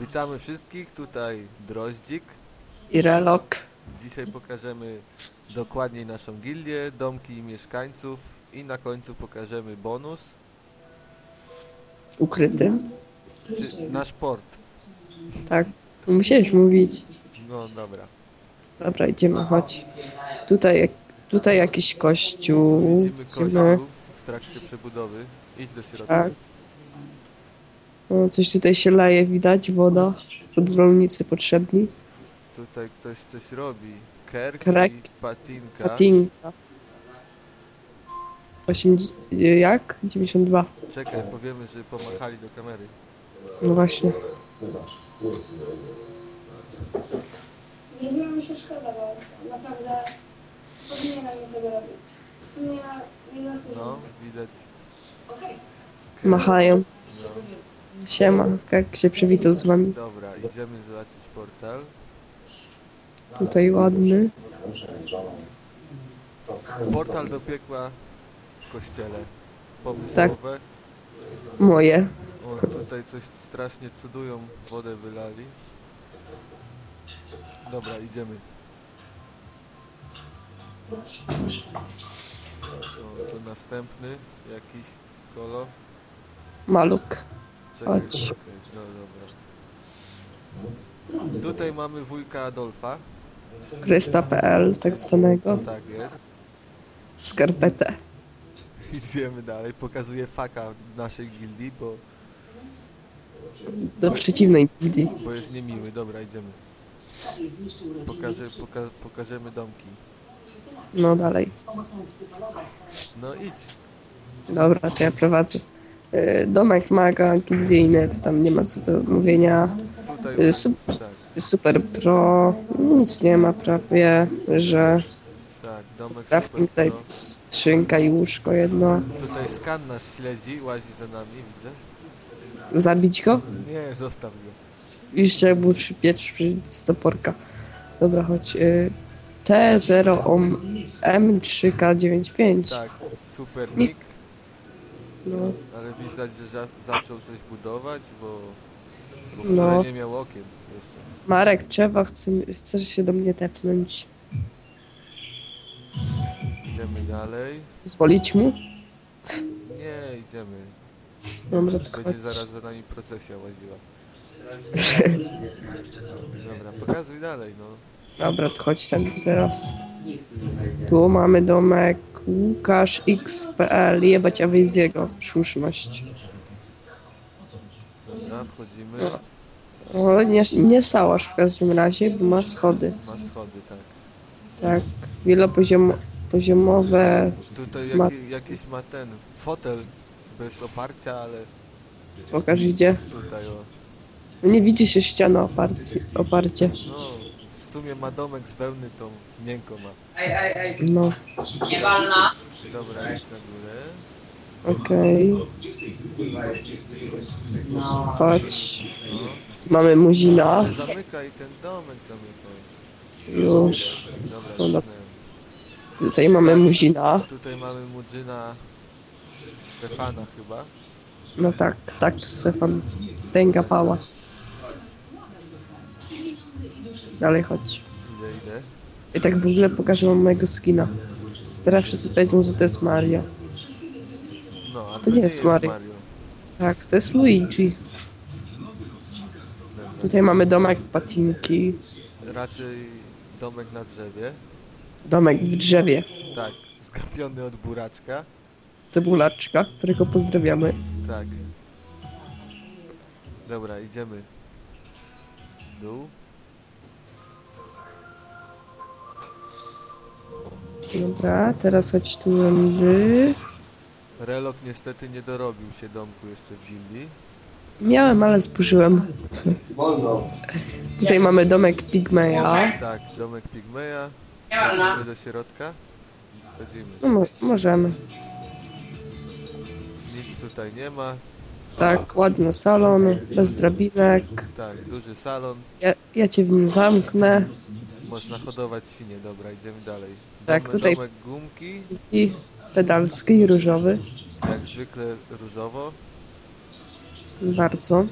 Witamy wszystkich, tutaj Droździk. I relok. Dzisiaj pokażemy dokładniej naszą gildię, domki i mieszkańców i na końcu pokażemy bonus, Ukryty. czy nasz port. Tak. Musiałeś mówić. No dobra. Dobra, idziemy, chodź. Tutaj, tutaj jakiś kościół. Widzimy Idziemy. kościół w trakcie przebudowy. Idź do środka. Tak. O, coś tutaj się leje, widać, woda. Od rolnicy potrzebni. Tutaj ktoś coś robi. Kerk i patinka. Patinka. 8, jak? 92. Czekaj, powiemy, że pomachali do kamery. No właśnie. Zrobiło mi się szkoda, bo naprawdę powinienem nie tego robić. W sumie No, widać. Machają. Siema, jak się przywitał z wami. Dobra, idziemy zobaczyć portal. Tutaj ładny. Portal do piekła w kościele. Pomysłowe. Moje. O, tutaj coś strasznie cudują, wodę wylali. Dobra, idziemy. O, to następny jakiś kolo. Maluk. Czekaj, Chodź. czekaj, no dobra. Tutaj mamy wujka Adolfa, Krysta.pl, tak zwanego. tak jest. Skarpetę. Idziemy dalej, pokazuję faka naszej gildii, bo, Do przeciwnej gildii. bo jest niemiły. Dobra, idziemy. Poka pokażemy domki. No dalej. No idź. Dobra, to ja prowadzę. Domek maga, gildijny, to tam nie ma co do mówienia. Y, Su super pro, nic nie ma prawie, że tak, domek crafting tutaj skrzynka i łóżko jedno. Tutaj skan nas śledzi, łazi za nami, widzę. Zabić go? Nie, zostaw go. Jeszcze jak był przypiecz z toporka. Dobra, chodź. y, T0M3K95. Tak, super nick, No, ale widać, że za zaczął coś budować, bo, bo No. wczoraj nie miał okien jeszcze. Marek, trzeba, chce, chcesz się do mnie tepnąć. Idziemy dalej. Zwolić mu? Nie, idziemy. Dobra. Będzie zaraz za nami procesja łaziła. Dobra, pokazuj dalej, no. Dobra, to chodź tam teraz. Tu mamy domek Łukasz XPL, jebać Awiziego, słuszność. Dobra, wchodzimy. O, nie, nie sałasz w każdym razie, bo ma schody. Ma schody, tak. Tak, wielopoziomowe, Tutaj Ma- jaki, jakiś ma ten fotel bez oparcia, ale pokaż idzie. tutaj o. No nie widzi się ściana oparcie. oparcie. No, sumie ma domek z wełny, tą miękko ma. No, Nie wolno. Dobra, idź na górę. okej. No. Chodź. No. Mamy muzina. Ale zamykaj ten domek, zamykaj. Już. Dobra, No zamknąłem. Tutaj mamy muzina. Tutaj mamy Mudżyna Stefana chyba. No tak, tak, Stefan. Tęga pała. Dalej chodź. Idę, idę. I tak w ogóle pokażę wam mojego skina. Teraz wszyscy powiedzą, że to jest Mario. No, a To to, nie nie jest jest Mario. Mario. Tak, to jest Luigi. Dobra. Tutaj mamy domek patinki. Raczej domek na drzewie. Domek w drzewie. Tak, skapiony od buraczka. Cebulaczka, którego pozdrawiamy. Tak. Dobra, idziemy. W dół. Dobra, teraz chodź tu będę. Relok niestety nie dorobił się domku jeszcze w gildii. Miałem, ale zburzyłem. Tutaj mamy domek Pigmeya. Tak, domek Pigmeja. Wolno. Wchodzimy do środka. Wchodzimy. No mo możemy. Nic tutaj nie ma. Tak, ładny salon, bez drabinek. Tak, duży salon. Ja, ja cię w nim zamknę. Można hodować świnie. Dobra, idziemy dalej. Tak, Dom- tutaj- Domek gumki. I pedalski różowy. Jak zwykle różowo. Bardzo.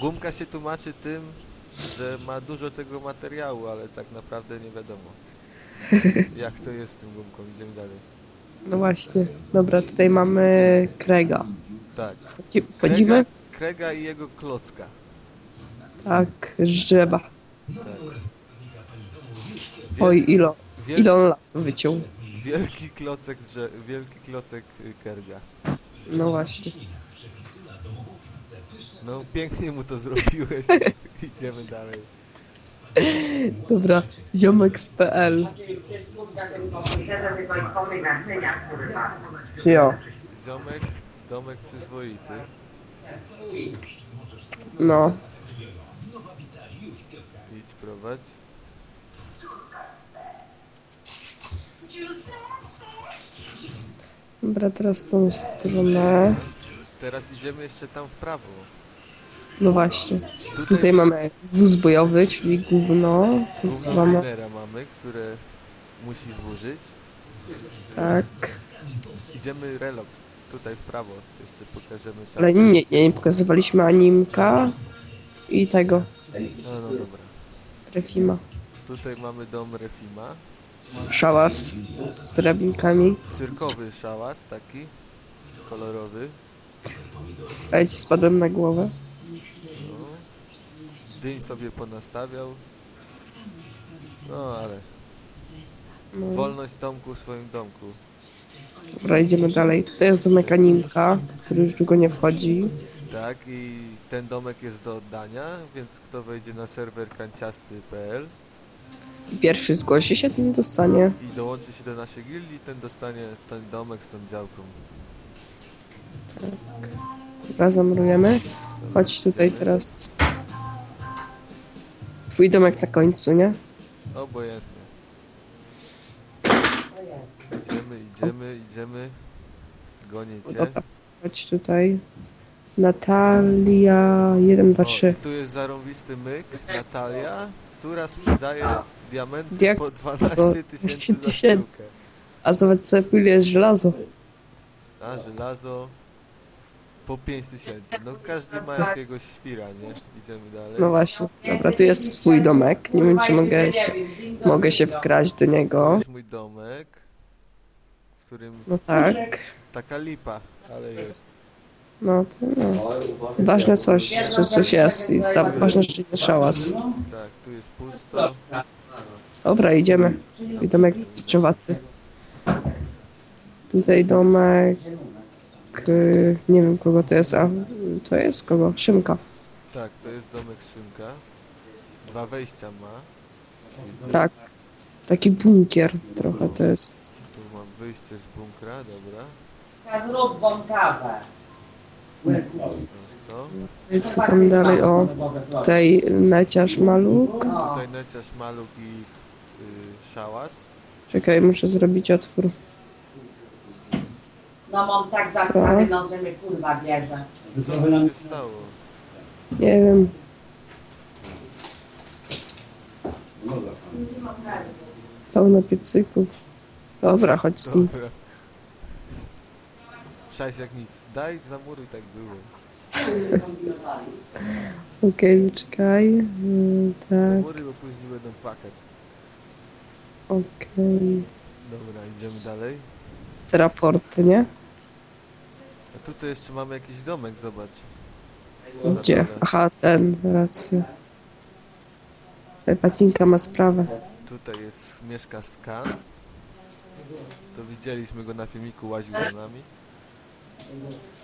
Gumka się tłumaczy tym, że ma dużo tego materiału, ale tak naprawdę nie wiadomo. Jak to jest z tym gumką? Idziemy dalej. No właśnie. Dobra, tutaj mamy Krega. Tak. Wchodzi- Wchodzimy? Krega, Krega i jego klocka. Tak, drzewa. Tak. Oj, ilo, wiel, ile on lasu wyciął. wielki klocek, drze, wielki klocek y, Kerga. No właśnie. No pięknie mu to zrobiłeś. Idziemy dalej. Dobra, ziomek z PL. Jo, Ziomek, domek przyzwoity. no. Idź prowadź. Dobra, teraz tą stronę. Teraz idziemy jeszcze tam w prawo. No właśnie. Tutaj, Tutaj mamy wóz bojowy, czyli gówno. Gówno minera mamy, które musi zburzyć. Tak. Idziemy relok. Tutaj w prawo. Jeszcze pokażemy tam. Ale nie, nie, nie pokazywaliśmy animka i tego, No, no dobra. Refima. Tutaj mamy dom Refima. Szałas z drabinkami. Cyrkowy szałas taki. Kolorowy. A ja ci spadłem na głowę. No. Dyń sobie ponastawiał. No ale No. wolność domku w swoim domku. Dobra, idziemy dalej. Tutaj jest domek animka, który już długo nie wchodzi. Tak i ten domek jest do oddania, więc kto wejdzie na serwer kanciasty.pl Pierwszy zgłosi się, ten dostanie. i dołączy się do naszej gildii, ten dostanie ten domek z tą działką. Dobra, zamurujemy. Chodź tutaj teraz. Twój domek na końcu, nie? Obojętnie. Idziemy, idziemy, idziemy. Gonię cię. Dobra, chodź tutaj. Natalia 1, 2, O, 3. i tu jest zarąbisty myk, Natalia, która sprzedaje diamenty Diaks- po po 12 tysięcy 12 za sztukę. A zobacz sobie, ile jest żelazo. A żelazo po 5 tysięcy. No każdy ma jakiegoś świra, nie? Idziemy dalej. No właśnie. Dobra, tu jest swój domek. Nie wiem, czy mogę się, mogę się wkraść do To niego. jest mój domek, w którym No tak. taka lipa, ale jest. No to no. Ważne coś, że coś jest. I tam ważne, że nie szałas. Tak, tu jest pusto. Dobra, idziemy. Twój domek drzewacy. Tutaj domek... y, Nie wiem kogo to jest, a to jest kogo? Szymka. Tak, to jest domek Szymka. Dwa wejścia ma. Widzę. Tak. Taki bunkier trochę to jest. Tu mam wyjście z bunkra, dobra. Zrób wam kawę. Co tam dalej? O, tutaj neciarz maluk. Tutaj neciarz maluk i y, szałas. Czekaj, muszę zrobić otwór. No mam tak zatkany, no że mnie kurwa bierze. Co tu się stało? Nie wiem. Pełno piecyków. Dobra, chodź stąd. Dobra. Szajs jak nic. Daj, zamuruj, tak było. Okej, czekaj. Yy, Tak, Zamuruj, bo później będą płakać. okej. Dobra, idziemy dalej. Te raporty, nie? A tutaj jeszcze mamy jakiś domek, zobacz. Gdzie? Dobra. Aha, ten, racja. Pacinka ma sprawę. Tutaj jest, mieszka Skan. To widzieliśmy go na filmiku, łaził za nami.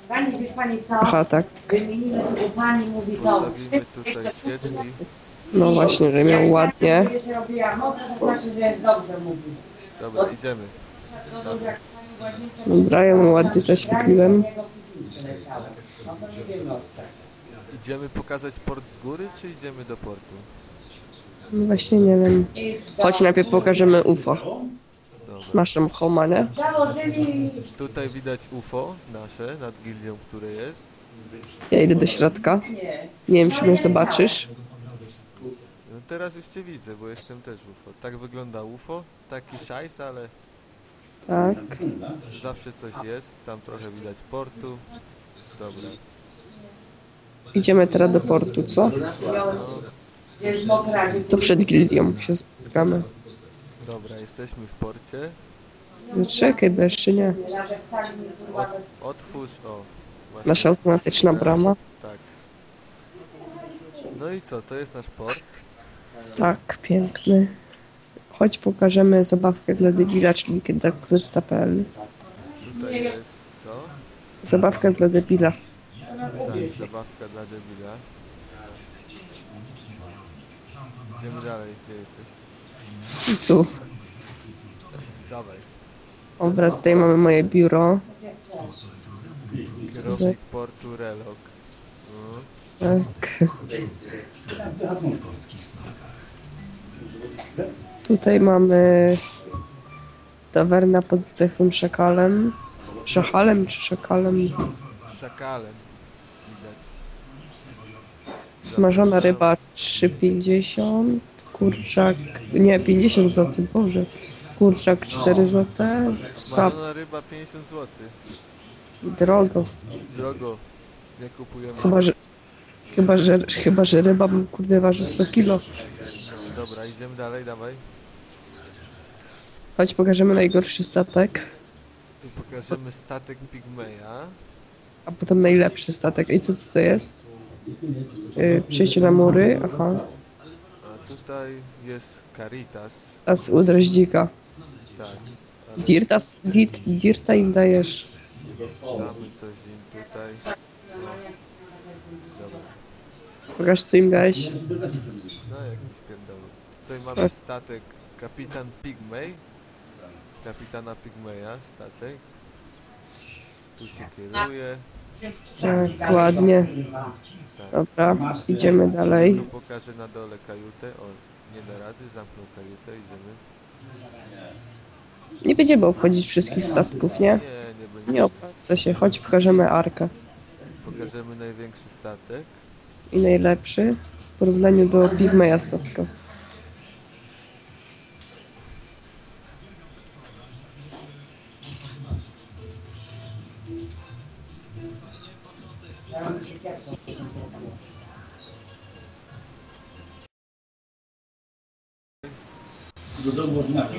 Pani, wiesz pani co? Aha, tak. Wymienimy u pani mówi to. Postawimy tutaj świeczki. No właśnie, że miał ładnie. Jak robiła modę, to znaczy, że jest dobrze mówi. Dobra, idziemy. No Dobra, ja mu ładnie to świetliłem. jego piwnicy leciałem. To nie wiemy o co. Idziemy pokazać port z góry, czy idziemy do portu? No właśnie nie wiem. Chodź najpierw pokażemy UFO. Naszą homanę. Założyli Tutaj widać UFO nasze nad gildią, które jest. Ja idę do środka. nie. Nie wiem, czy mnie zobaczysz. No teraz już cię widzę, bo jestem też UFO. Tak wygląda UFO, taki szajs, ale Tak. zawsze coś jest. Tam trochę widać portu. Dobra. Idziemy teraz do portu, co? Mokra, To przed gildią się spotkamy. Dobra, jesteśmy w porcie. No czekaj, bo jeszcze nie. tak Ot, otwórz, o. właśnie, Nasza automatyczna brama. Tak. No i co, to jest nasz port. Tak, piękny. Chodź pokażemy zabawkę dla debila, czyli kidakrysta.pl. Tutaj jest, co? Zabawka dla debila. Tak, zabawka dla debila. Idziemy dalej, gdzie jesteś? I tu. Dawaj. Dobra, tutaj mamy moje biuro. Kierownik portu Relok. No. Tak. Tutaj mamy tawerna pod cechym szakalem. Szachalem czy szakalem? Szakalem. Widać. Smażona ryba 3,50. Kurczak. Nie, 50 zł, Boże. Kurczak 4 zł. Słab, Smażona ryba 50 zł. drogo. Drogo. Nie kupujemy. Chyba, że. Chyba, że, chyba, że ryba kurde waży 100 kilo. Dobra, idziemy dalej, dawaj. Chodź pokażemy najgorszy statek, Tu pokażemy statek Pigmeja. a potem najlepszy statek. I co tutaj jest? Yy, przejście na mury, aha. Tutaj jest Caritas. A z udroździka. Tak. Ale Dirtas, dit, dirta im dajesz. damy coś im tutaj. No. Dobra. Pokaż co im dałeś. No jakiś pierdoły. Tutaj mamy statek Kapitan Pigmej. Kapitana Pigmeja, statek. Tu się kieruje. Tak, ładnie. Tak. Dobra, idziemy dalej. Tu pokażę na dole kajutę. O, nie da rady, zamknął kajutę, idziemy. Nie będziemy obchodzić wszystkich statków, nie? Nie, nie będzie. Nie opłaca się. Chodź pokażemy arkę. Pokażemy największy statek. I najlepszy w porównaniu do Pigmeja statka.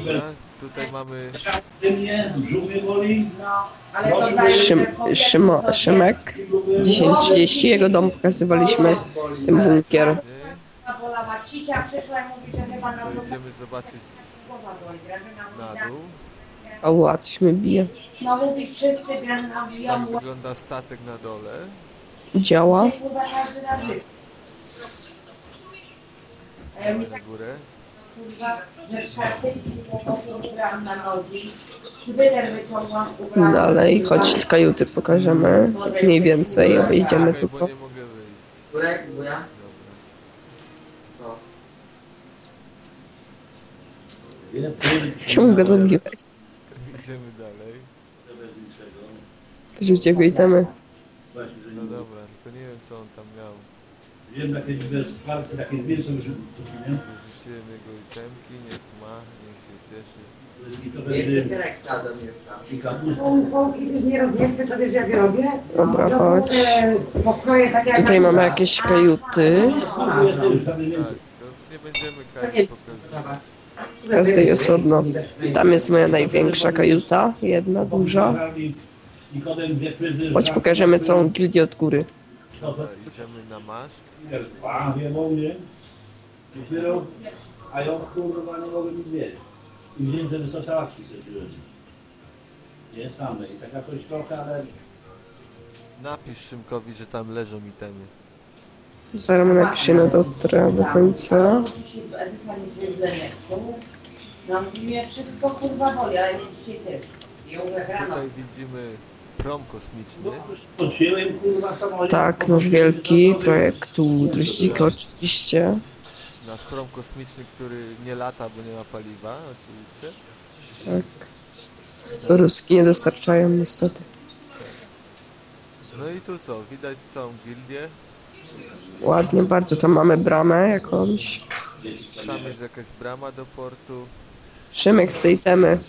Dobra, tutaj mamy Szym, Szymo, Szymek 10.30, jego dom pokazywaliśmy. Ten bunkier. to idziemy zobaczyć na dół. Ała, coś mnie bije. Ja Tak wygląda statek na dole. Działa. mówię, na górę. Kurwa, że skarpetki ubrałam na nogi, sweter wyciągłam, ubrałam. Dalej, chodź kajuty pokażemy. Tak mniej więcej obejdziemy tylko. nie mogę wyjść. Kurek, buja? Czemu go zabiłeś? Idziemy dalej. Rzuć jego itemy. No dobra, tylko nie wiem co on tam miał. Wiem, takie skwarki, takie mięso już jego itemki, niech ma, niech się cieszy. To Nie, to wiesz jak ja robię? Dobra, To, chodź. e, Pokroję tak jak Tutaj mamy jakieś kajuty. Tak, to nie będziemy kajut pokazywać. Każdej osobno. Tam jest moja największa kajuta. Jedna, duża. Chodź pokażemy całą gildię od góry. Dobra, idziemy na maszt. A, wie o mnie. Dopiero, a ja kurwa nie mogę nic wiedzieć. I wziąłem te wysoce akcji sobie. Nie same. I taka coś trochę, ale Napisz Szymkowi, że tam leżą itemy. Zaraz napiszę na dotrę do końca. No mnie wszystko kurwa boli, ale mnie dzisiaj też. Ja mówię, rano. Tutaj widzimy prom kosmiczny. Tak, nasz wielki projektu Droździka oczywiście. Nasz prom kosmiczny, który nie lata, bo nie ma paliwa, oczywiście. Tak. Ruski nie dostarczają niestety. No i tu co, widać całą gildię. Ładnie bardzo. Tam mamy bramę jakąś. Tam jest jakaś brama do portu. Szymek chce itemy.